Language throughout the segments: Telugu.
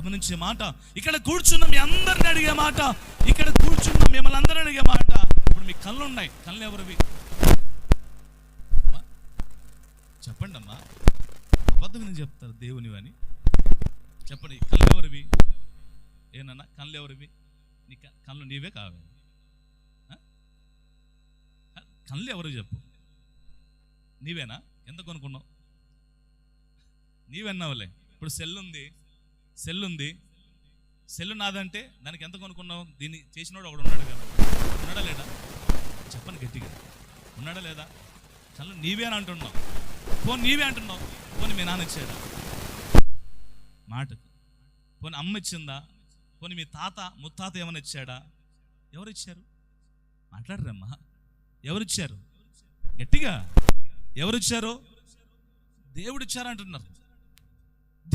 గమనించే మాట. ఇక్కడ కూర్చున్న మీ అందరిని అడిగే మాట. ఇక్కడ కూర్చున్న మిమ్మల్ని అందరిని అడిగే మాట. ఇప్పుడు మీ కళ్ళు ఉన్నాయి. కళ్ళు ఎవరివి? చెప్పండి అమ్మా. అబద్ధం ఎందుకు చెప్తారు దేవునివి అని? చెప్పండి కళ్ళు ఎవరివి? ఏనన్నా కళ్ళు ఎవరివి? నీ కళ్ళు నీవే కావాలి కళ్ళు ఎవరు చెప్పు? నీవేనా? ఎంత కొనుక్కున్నావు? నీవెన్నావులే? ఇప్పుడు సెల్ ఉంది. సెల్ ఉంది సెల్ నాదంటే దానికి ఎంత కొనుక్కున్నావు? దీన్ని చేసినోడు ఒకడు ఉన్నాడు కదా. ఉన్నాడా లేడా చెప్పను గట్టిగా. ఉన్నాడా లేదా? చాలా నీవే అని అంటున్నావు. పోనీ నీవే అంటున్నావు. పోనీ మీ నాన్న ఇచ్చాడా? మాటకు. పోనీ అమ్మ ఇచ్చిందా? పోనీ మీ తాత ముత్తాత ఏమైనా ఇచ్చాడా? ఎవరు ఇచ్చారు? మాట్లాడరమ్మా. ఎవరిచ్చారు గట్టిగా. ఎవరు ఇచ్చారు? దేవుడు ఇచ్చారంటున్నారు.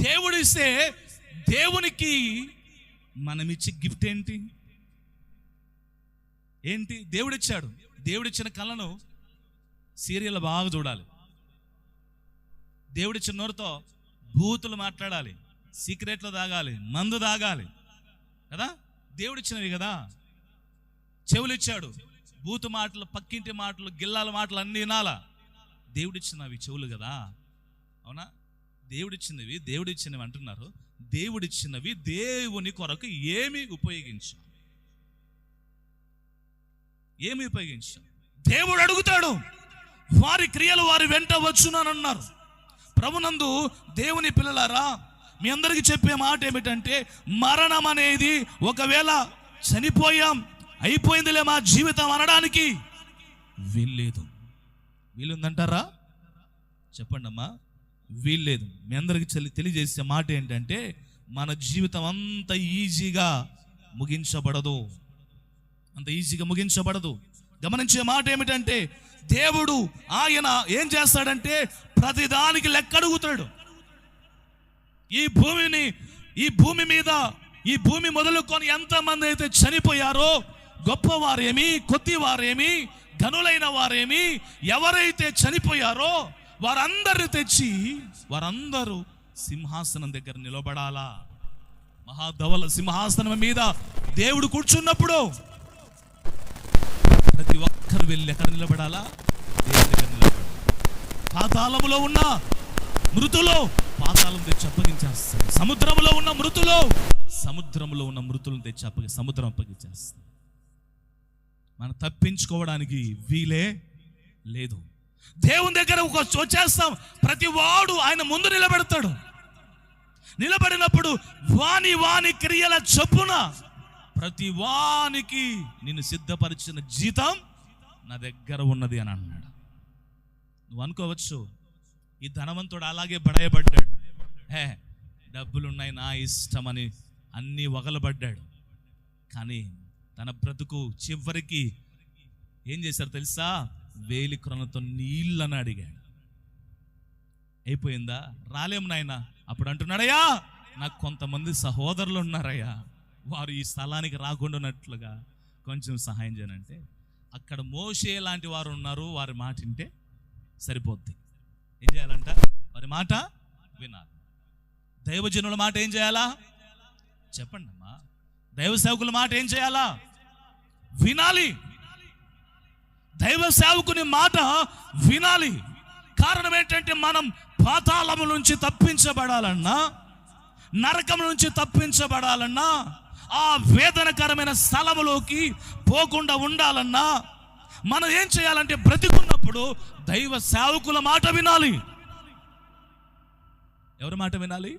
దేవుడు ఇస్తే దేవునికి మనం ఇచ్చే గిఫ్ట్ ఏంటి? ఏంటి? దేవుడిచ్చాడు. దేవుడిచ్చిన దేవుడు కళను సీరియల్ బాగా చూడాలి. దేవుడిచ్చిన నోరుతో భూతులు మాట్లాడాలి. సీక్రెట్లు తాగాలి మందు తాగాలి కదా? దేవుడిచ్చినవి కదా? చెవులిచ్చాడు. భూతు బూతు మాటలు పక్కింటి మాటలు గిల్లాల మాటలు అన్నీ వినాలా? దేవుడిచ్చినవి చెవులు కదా? అవునా? దేవుడిచ్చినవి దేవుడిచ్చినవి అంటున్నారు. దేవుడిచ్చినవి దేవుని కొరకు ఏమి ఉపయోగించాం. ఏమి ఉపయోగించాం. దేవుడు అడుగుతాడు వారి క్రియలు వారి వెంట వచ్చునన్నారు ప్రభునందు దేవుని పిల్లలారా మీ అందరికీ చెప్పే మాట ఏమిటంటే మరణం అనేది ఒకవేళ చనిపోయాం అయిపోయిందిలే మా జీవితం అనడానికి వీల్లేదు. వీలుందంటారా? చెప్పండి అమ్మా వీల్లేదు. మీ అందరికి చెల్లి తెలియజేసే మాట ఏంటంటే మన జీవితం అంత ఈజీగా ముగించబడదు. అంత ఈజీగా ముగించబడదు. గమనించే మాట ఏమిటంటే దేవుడు ఆయన ఏం చేస్తాడంటే ప్రతిదానికి లెక్క అడుగుతాడు ఈ భూమిని ఈ భూమి మీద ఈ భూమి మొదలుకొని ఎంతమంది అయితే చనిపోయారో గొప్పవారేమి కొద్దివారేమి ఘనులైన వారేమి ఎవరైతే చనిపోయారో వారందరిని తెచ్చి వారందరూ సింహాసనం దగ్గర నిలబడాలా? మహాధవల సింహాసనం మీద దేవుడు కూర్చున్నప్పుడు ప్రతి ఒక్కరు వెళ్ళి ఎక్కడ నిలబడాలా? దేవుడి దగ్గర నిలబడాలి? పాతాళములో ఉన్న మృతులో పాతాళం తెచ్చి అప్పగించేస్తాడు సముద్రంలో ఉన్న మృతులో సముద్రంలో ఉన్న మృతులను తెచ్చి అప్పగి సముద్రం అప్పగించేస్తాడు మనం తప్పించుకోవడానికి వీలే లేదు. దేవుని దగ్గర ఒక వచ్చేస్తాం ప్రతి వాడు ఆయన ముందు నిలబెడతాడు. నిలబడినప్పుడు వాని వాని క్రియల చొప్పున ప్రతి వానికి నిన్ను సిద్ధపరిచిన జీతం నా దగ్గర ఉన్నది అని అన్నాడు. నువ్వు అనుకోవచ్చు ఈ ధనవంతుడు అలాగే బడయబడ్డాడు. హే డబ్బులున్నాయి నా ఇష్టమని అన్నీ వగలబడ్డాడు. కానీ తన బ్రతుకు చివరికి ఏం చేశారు తెలుసా? వేలి క్రొనతో నీళ్ళని అడిగాడు. అయిపోయిందా? రాలేము నాయన. అప్పుడు అంటున్నాడయ్యా నాకు కొంతమంది సహోదరులు ఉన్నారయ్యా. వారు ఈ స్థలానికి రాకుండా ఉన్నట్లుగా కొంచెం సహాయం చేయనంటే అక్కడ మోసే లాంటి వారు ఉన్నారు వారి మాట వింటే సరిపోద్ది. ఏం చేయాలంట? వారి మాట వినాలి. దైవజనుల మాట ఏం చేయాలా? చెప్పండి అమ్మా దైవ సేవకుల మాట ఏం చేయాలా? వినాలి. దైవ సేవకుని మాట వినాలి. కారణం ఏంటంటే మనం పాతాళము నుంచి తప్పించబడాలన్నా నరకం నుంచి తప్పించబడాలన్నా ఆ వేదనకరమైన స్థలములోకి పోకుండా ఉండాలన్నా మనం ఏం చేయాలంటే బ్రతికున్నప్పుడు దైవ సేవకుల మాట వినాలి. ఎవరి మాట వినాలి?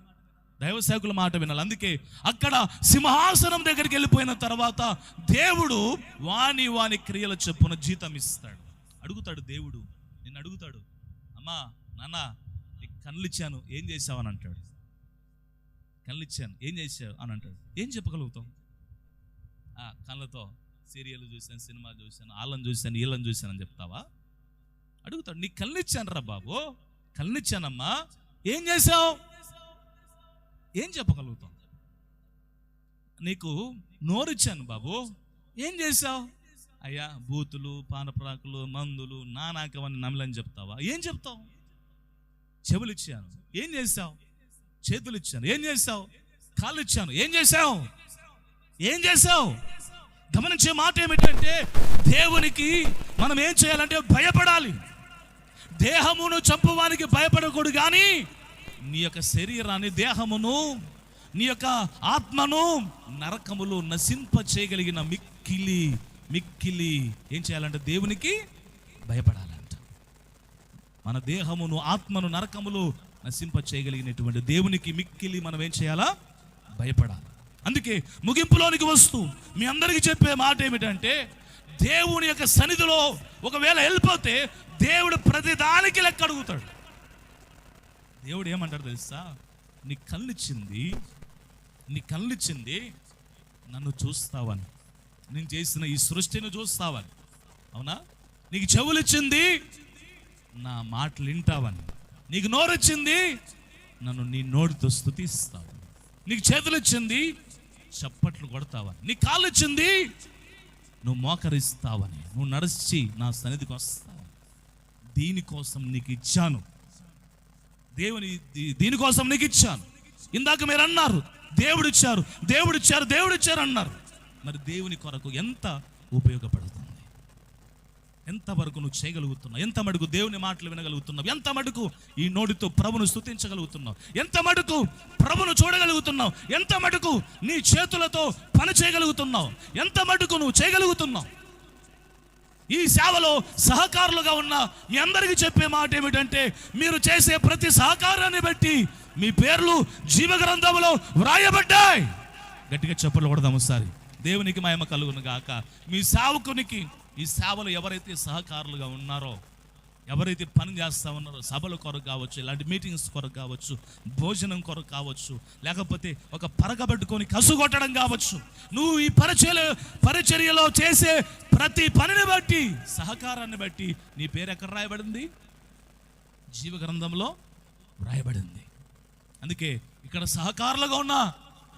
దైవ సేవకుల మాట వినాలి. అందుకే అక్కడ సింహాసనం దగ్గరికి వెళ్ళిపోయిన తర్వాత దేవుడు వాని వాని క్రియల చొప్పున జీతం ఇస్తాడు. అడుగుతాడు దేవుడు నిన్ను అడుగుతాడు అమ్మా నాన్న నీకు కళ్ళు ఇచ్చాను ఏం చేసావు అని అంటాడు. కళ్ళు ఇచ్చాను ఏం చేసావు అని అంటాడు. ఏం చెప్పగలుగుతాం ఆ కళ్ళతో సీరియల్ చూశాను సినిమా చూశాను వాళ్ళని చూశాను వీళ్ళని చూశాను అని చెప్తావా? అడుగుతాడు. నీకు కళ్ళు ఇచ్చాను రా బాబు కళ్ళు ఇచ్చానమ్మా ఏం చేసావు ఏం చెప్పగలుగుతాం నీకు నోరిచ్చాను బాబు. ఏం చేసావు అయ్యా బూతులు పానప్రాకులు మందులు నానాకవన్నీ నమ్మలని చెప్తావా? ఏం చెప్తావు? చెవులు ఇచ్చాను. ఏం చేసావు చేతులు ఇచ్చాను. ఏం చేసావు కాళ్ళు ఇచ్చాను. ఏం చేశావు? ఏం చేశావు? గమనించే మాట ఏమిటంటే దేవునికి మనం ఏం చేయాలంటే భయపడాలి. దేహమును చంపువానికి భయపడకూడదు కానీ నీ యొక్క శరీరాన్ని దేహమును నీ యొక్క ఆత్మను నరకములు నశింప చేయగలిగిన మిక్కిలి మిక్కిలి ఏం చేయాలంటే దేవునికి భయపడాలంట. మన దేహమును ఆత్మను నరకములు నశింప చేయగలిగినటువంటి దేవునికి మిక్కిలి మనం ఏం చేయాలా? భయపడాలి. అందుకే ముగింపులోనికి వస్తూ మీ అందరికీ చెప్పే మాట ఏమిటంటే దేవుని యొక్క సన్నిధిలో ఒకవేళ వెళ్ళిపోతే దేవుడు ప్రతిదానికి లెక్క అడుగుతాడు. దేవుడు ఏమంటాడు తెలుసా? నీ కళ్ళిచ్చింది నీ కళ్ళిచ్చింది నన్ను చూస్తావని. నేను చేసిన ఈ సృష్టిని చూస్తావని. అవునా? నీకు చెవులిచ్చింది నా మాటలు వింటావని. నీకు నోరొచ్చింది నన్ను నీ నోటితో స్థుతిస్తావు నీకు చేతులు ఇచ్చింది చప్పట్లు కొడతావని. నీ కాళ్ళు ఇచ్చింది నువ్వు మోకరిస్తావని. నువ్వు నడిచి నా సన్నిధికి వస్తావు. దీనికోసం నీకు ఇచ్చాను. దేవుని దీనికోసం నీకు ఇచ్చాను. ఇందాక మీరు అన్నారు దేవుడు ఇచ్చారు దేవుడు ఇచ్చారు దేవుడు ఇచ్చారు అన్నారు. మరి దేవుని కొరకు ఎంత ఉపయోగపడుతుంది? ఎంత వరకు నువ్వు చేయగలుగుతున్నావు? ఎంత మటుకు దేవుని మాటలు వినగలుగుతున్నావు? ఎంత మటుకు ఈ నోటితో ప్రభును స్థుతించగలుగుతున్నావు ఎంత మటుకు ప్రభును చూడగలుగుతున్నావు? ఎంత మటుకు నీ చేతులతో పని చేయగలుగుతున్నావు? ఎంత మటుకు నువ్వు చేయగలుగుతున్నావు? ఈ సేవలో సహకారులుగా ఉన్న మీ అందరికీ చెప్పే మాట ఏమిటంటే మీరు చేసే ప్రతి సహకారాన్ని బట్టి మీ పేర్లు జీవ గ్రంథంలో వ్రాయబడ్డాయి. గట్టిగా చెప్పులు కొడదాం ఒకసారి. దేవునికి మహిమ కలుగును గాక. మీ సేవకునికి ఈ సేవలు ఎవరైతే సహకారులుగా ఉన్నారో ఎవరైతే పని చేస్తా ఉన్నారో సభల కొరకు కావచ్చు ఇలాంటి మీటింగ్స్ కొరకు కావచ్చు భోజనం కొరకు కావచ్చు లేకపోతే ఒక పరగబెట్టుకొని కసుగొట్టడం కావచ్చు నువ్వు ఈ పరిచయ పరిచర్యలో చేసే ప్రతి పనిని బట్టి సహకారాన్ని బట్టి నీ పేరు ఎక్కడ రాయబడింది? జీవ గ్రంథంలో వ్రాయబడింది అందుకే ఇక్కడ సహకారులుగా ఉన్న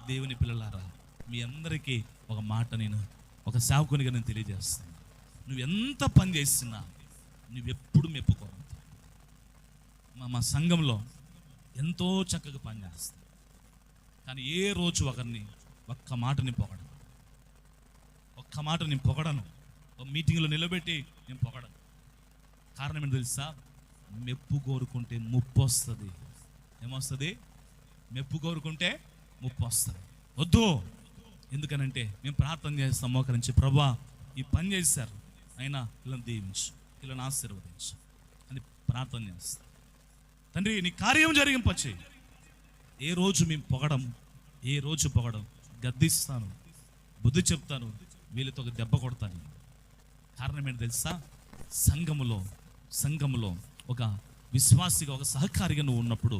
దేవుని పిల్లలారా మీ అందరికీ ఒక మాట నేను ఒక సేవకునిగా నేను తెలియజేస్తాను. నువ్వు ఎంత పని చేసినా నువ్వెప్పుడు మెప్పుకోవద్దు మా మా సంఘంలో ఎంతో చక్కగా పని చేస్తాను కానీ ఏ రోజు ఒకరిని ఒక్క మాటని పొగడను. ఒక్క మాట నేను పొగడను. మీటింగ్లో నిలబెట్టి నేను పొగడను. కారణం ఏంటో తెలుసా? మెప్పు కోరుకుంటే ముప్పు వస్తుంది. ఏమొస్తుంది? మెప్పు కోరుకుంటే ముప్పు వస్తుంది. వద్దు. ఎందుకనంటే మేము ప్రార్థన చేస్తాం మోకరించి. ప్రభా ఈ పని చేశారు. అయినా ఇలా దీవించు. ఇలా ఆశీర్వదించు. అని ప్రార్థన చేస్తాం. తండ్రి నీ కార్యం జరిగింపచ్చి ఏ రోజు మేము పొగడం ఏ రోజు పొగడం గద్దిస్తాను బుద్ధి చెప్తాను వీళ్ళతో ఒక దెబ్బ కొడతాను. కారణం ఏంటి తెలుసా? సంఘములో సంఘములో ఒక విశ్వాసిగా ఒక సహకారిగా నువ్వు ఉన్నప్పుడు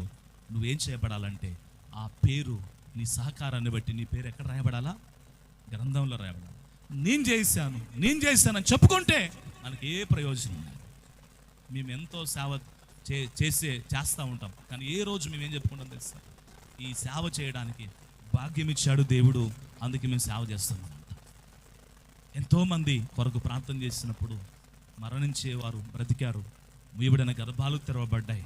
నువ్వేం చేయబడాలంటే ఆ పేరు నీ సహకారాన్ని బట్టి నీ పేరు ఎక్కడ రాయబడాలా? గ్రంథంలో రాయబడాలి? నేను చేశాను నేను చేశానని చెప్పుకుంటే మనకి ఏ ప్రయోజనం లేదు. మేము ఎంతో సేవ చే చేసే చేస్తూ ఉంటాం. కానీ ఏ రోజు మేము ఏం చెప్పుకుంటాం తెలుసా? ఈ సేవ చేయడానికి భాగ్యం ఇచ్చాడు దేవుడు అందుకే మేము సేవ చేస్తున్నాం. ఎంతోమంది కొరకు ప్రార్థన చేసినప్పుడు మరణించేవారు బ్రతికారు. వీవిడన గర్భాలు తెరవబడ్డాయి.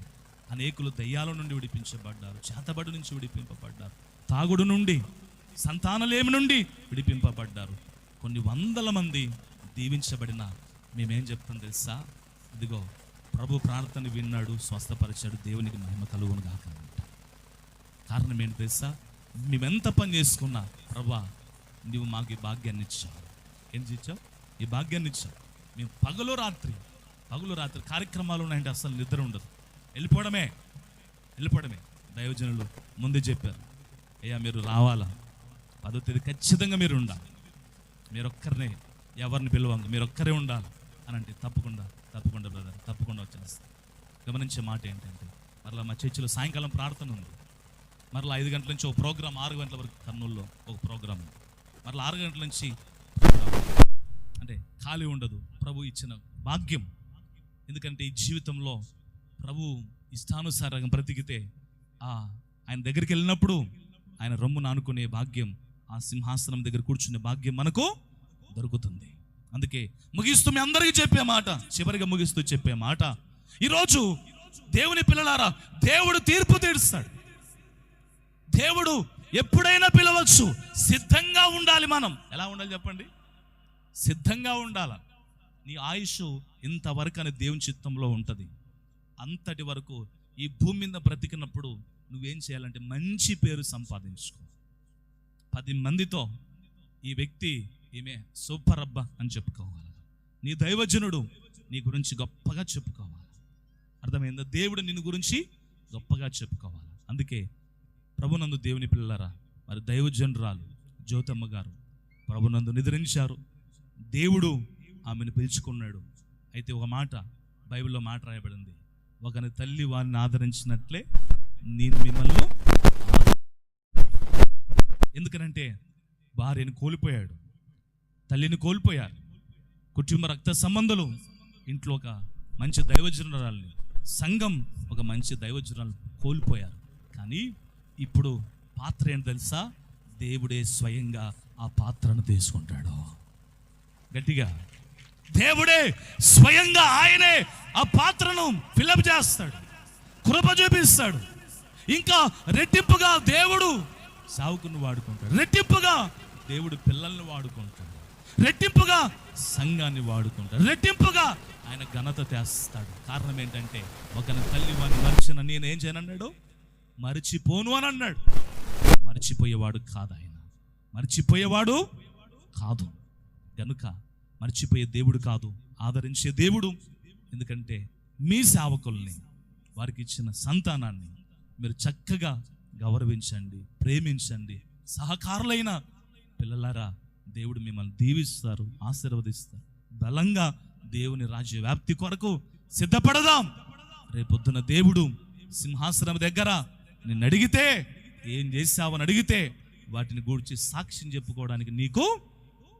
అనేకులు దయ్యాల నుండి విడిపించబడ్డారు. చేతబడి నుంచి విడిపింపబడ్డారు. తాగుడు నుండి సంతానలేమి నుండి విడిపింపబడ్డారు. కొన్ని వందల మంది దీవించబడిన మేమేం చెప్తాం తెలుసా? ఇదిగో ప్రభు ప్రార్థన విన్నాడు స్వస్థపరిచాడు దేవునికి మహిమ కలుగును గాక కారణం ఏంటి తెలుసా? మేమెంత పని చేసుకున్నా ప్రభా నువ్వు మాకు ఈ భాగ్యాన్ని ఇచ్చావు. ఏం ఇచ్చావు ఈ భాగ్యాన్ని ఇచ్చావు. మేము పగలు రాత్రి పగలు రాత్రి కార్యక్రమాలు ఉన్నాయంటే అసలు నిద్ర ఉండదు. వెళ్ళిపోవడమే వెళ్ళిపోవడమే. దైవజనులు ముందే చెప్పారు. అయ్యా మీరు రావాలా? పదో తేదీ ఖచ్చితంగా మీరు ఉండాలి. మీరు ఒక్కరినే ఎవరిని పిలవంగా మీరు ఒక్కరే ఉండాలి అని అంటే తప్పకుండా తప్పకుండా బ్రదర్ తప్పకుండా వచ్చేస్తాను. గమనించే మాట ఏంటంటే మరలా మా చర్చిలో సాయంకాలం ప్రార్థన ఉంది. మరలా ఐదు గంటల నుంచి ఒక ప్రోగ్రామ్ ఆరు గంటల వరకు కర్నూలులో ఒక ప్రోగ్రామ్ ఉంది. మరలా ఆరు గంటల నుంచి. అంటే ఖాళీ ఉండదు. ప్రభు ఇచ్చిన భాగ్యం. ఎందుకంటే ఈ జీవితంలో ప్రభు ఇష్టానుసారంగా బ్రతికితే ఆ ఆయన దగ్గరికి వెళ్ళినప్పుడు ఆయన రొమ్మును నానుకునే భాగ్యం ఆ సింహాసనం దగ్గర కూర్చునే భాగ్యం మనకు దొరుకుతుంది. అందుకే ముగిస్తూ మీ అందరికీ చెప్పే మాట చివరిగా ముగిస్తూ చెప్పే మాట ఈరోజు దేవుని పిల్లలారా దేవుడు తీర్పు తీరుస్తాడు. దేవుడు ఎప్పుడైనా పిలవచ్చు సిద్ధంగా ఉండాలి మనం. ఎలా ఉండాలి చెప్పండి? సిద్ధంగా ఉండాల. నీ ఆయుష్ ఇంతవరకు అని దేవుని చిత్తంలో ఉంటుంది. అంతటి వరకు ఈ భూమి మీద బ్రతికినప్పుడు నువ్వేం చేయాలంటే మంచి పేరు సంపాదించుకో. పది మందితో ఈ వ్యక్తి ఈమె సూపర్ అబ్బా అని చెప్పుకోవాలి. నీ దైవజనుడు నీ గురించి గొప్పగా చెప్పుకోవాలి. అర్థమైందా? దేవుడు నిన్ను గురించి గొప్పగా చెప్పుకోవాలి. అందుకే ప్రభునందు దేవుని పిల్లరా మరి దైవజనురాలు జ్యోతమ్మ గారు ప్రభునందు నిద్రించారు. దేవుడు ఆమెను పిలుచుకున్నాడు. అయితే ఒక మాట బైబిల్లో మాట రాయబడింది. ఒకని తల్లి వారిని ఆదరించినట్లే నేను మిమ్మల్ని ఎందుకనంటే భార్యను కోల్పోయాడు. తల్లిని కోల్పోయారు. కుటుంబ రక్త సంబంధాలు ఇంట్లో ఒక మంచి దైవజనురాల్ని సంఘం ఒక మంచి దైవజనురాలు కోల్పోయారు. కానీ ఇప్పుడు పాత్ర ఏంటి తెలుసా? దేవుడే స్వయంగా ఆ పాత్రను తీసుకుంటాడు. గట్టిగా. దేవుడే స్వయంగా ఆయనే ఆ పాత్రను ఫిలప్ చేస్తాడు కృప చూపిస్తాడు. ఇంకా రెట్టింపుగా దేవుడు సావుకుని వాడుకుంటాడు. రెట్టింపుగా దేవుడు పిల్లల్ని వాడుకుంటాడు. రెట్టింపుగా సంఘాన్ని వాడుకుంటాడు. రెట్టింపుగా ఆయన ఘనత తెస్తాడు. కారణం ఏంటంటే ఒక తల్లి వాడిని మరిచిన నేను ఏం చేయనన్నాడు? మరిచిపోను అని అన్నాడు. మర్చిపోయేవాడు కాదు ఆయన. మర్చిపోయేవాడు కాదు. గనుక మర్చిపోయే దేవుడు కాదు ఆదరించే దేవుడు. ఎందుకంటే మీ సేవకుల్ని వారికి ఇచ్చిన సంతానాన్ని మీరు చక్కగా గౌరవించండి ప్రేమించండి. సహకారులైన పిల్లలారా దేవుడు మిమ్మల్ని దీవిస్తారు ఆశీర్వదిస్తారు. బలంగా దేవుని రాజ్య వ్యాప్తి కొరకు సిద్ధపడదాం. రేపొద్దున దేవుడు సింహాసనం దగ్గర నిన్ను అడిగితే ఏం చేశావని అడిగితే వాటిని గూర్చి సాక్ష్యం చెప్పుకోవడానికి నీకు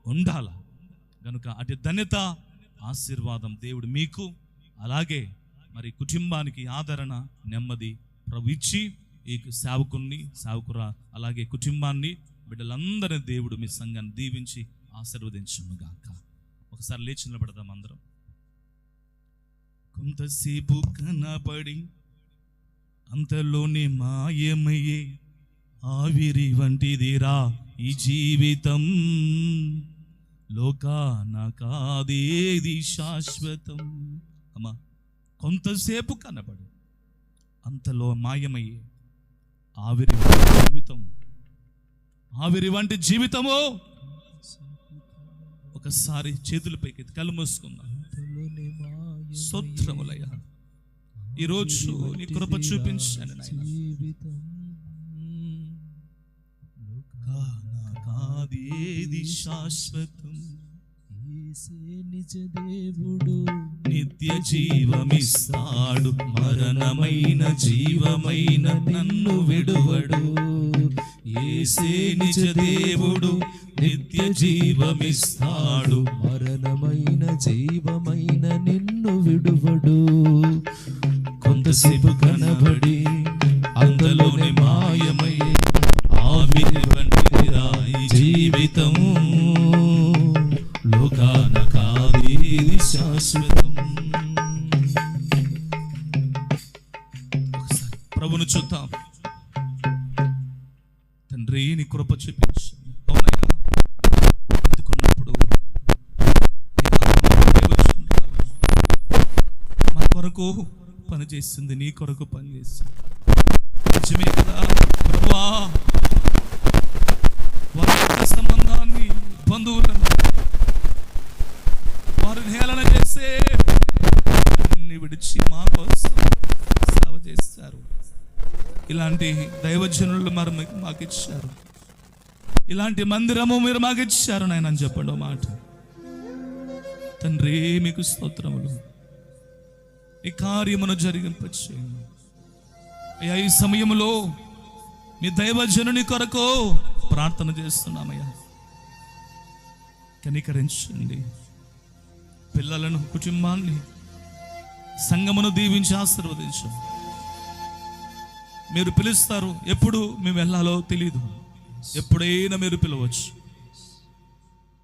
ఉండాలా? కనుక అటు ధన్యత ఆశీర్వాదం దేవుడు మీకు. అలాగే మరి కుటుంబానికి ఆదరణ నెమ్మది ప్రభు ఇచ్చి ఈ సేవకుణ్ణి సేవకుర అలాగే కుటుంబాన్ని బిడ్డలందరినీ దేవుడు మీ సంఘాన్ని దీవించి ఆశీర్వదించుగాక ఒకసారి లేచి నిలబడదాం అందరం. కొంతసేపు కనపడి అంతలోనే మాయమయ్యే ఆవిరి వంటిదిరా ఈ జీవితం. లోకాన కాదేది శాశ్వతం. అమ్మా కొంతసేపు కనబడు. అంతలో మాయమయ్యే ఆవిరి వంటి జీవితం. ఆవిరి వంటి జీవితము? ఒకసారి చేతులపైకి కళ్ళు మూసుకుందాం. స్తోత్రములయ్యా. ఈరోజు నీ కృప చూపించాను నాయన కాదేది శాశ్వతం నిజ దేవుడు. నిత్య జీవమిస్తాడు. మరణమైన జీవమైన నన్ను విడువడు. ఏసే నిజ దేవుడు నిత్య జీవమిస్తాడు. మరణమైన జీవమైన నిన్ను విడువడు. కొంతసేపు కనబడి శాశ్వతం. ప్రభును చూద్దాం. తండ్రి నీ కృప చూపించు. అవునయ్యా బ్రతుకున్నప్పుడు అయ్యా, కొరకు పని చేస్తుంది నీ కొరకు పని చేస్తుంది. నిజమే కదా ప్రభువా? వారి సంబంధాన్ని బంధువులను వారిని హేళన చేస్తే అన్ని విడిచి మా కోసం సేవ చేస్తారు. ఇలాంటి దైవజనులు మరి మాకు ఇచ్చారు ఇలాంటి మందిరము మీరు మాకు ఇచ్చారు నాయన అని చెప్పండి మాట. తండ్రి మీకు స్తోత్రములు. ఈ కార్యమును జరిగింపచేయండి. అయ్యా ఈ సమయంలో మీ దైవజనుని కొరకు ప్రార్థన చేస్తున్నామయ్యా. కనికరించండి. పిల్లలను కుటుంబాన్ని సంగమును దీవించి ఆశీర్వదించు. మీరు పిలుస్తారు ఎప్పుడు మేము వెళ్ళాలో తెలియదు ఎప్పుడైనా మీరు పిలవచ్చు.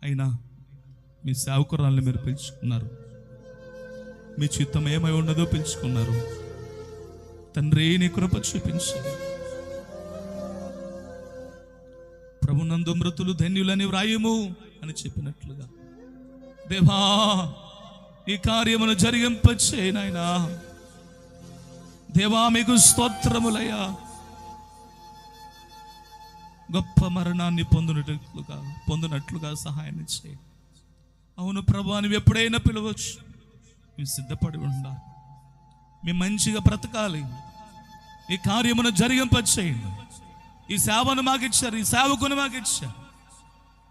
అయినా మీ సేవకురాల్ని మీరు పిలుచుకున్నారు. మీ చిత్తం ఏమై ఉన్నదో పిలుచుకున్నారు. తండ్రి నీ కృప చూపించండి ప్రభునందు మృతులు ధన్యులని వ్రాయము అని చెప్పినట్లుగా. దేవా ఈ కార్యమును జరిగింపచ్చే నాయనా. దేవా మీకు స్తోత్రములయ్యా. గొప్ప మరణాన్ని పొందినట్లుగా పొందినట్లుగా సహాయం చేయి. అవును ప్రభా నువ్వు ఎప్పుడైనా పిలవచ్చు. మేము సిద్ధపడి ఉండాలి. మేము మంచిగా బ్రతకాలి. ఈ కార్యమును జరిగింపచేయండి ఈ సేవను మాకిచ్చారు ఈ సేవకును మాకిచ్చారు.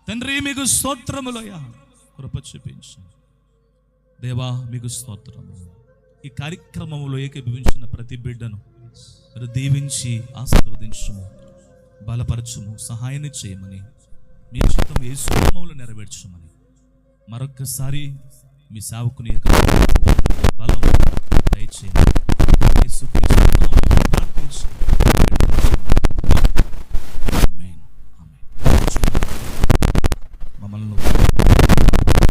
తండ్రి మీకు స్తోత్రములయ్యా. కృప చూపించండి దేవా మీకు స్తోత్రము ఈ కార్యక్రమంలో ఏకీభవించిన ప్రతి బిడ్డను మీరు దీవించి ఆశీర్వదించము బలపరచుము సహాయాన్ని చేయమని మీ చిత్తం ఏ సుఖములు నెరవేర్చమని మరొక్కసారి మీ సేవకుని యొక్క బలం దయచేయండి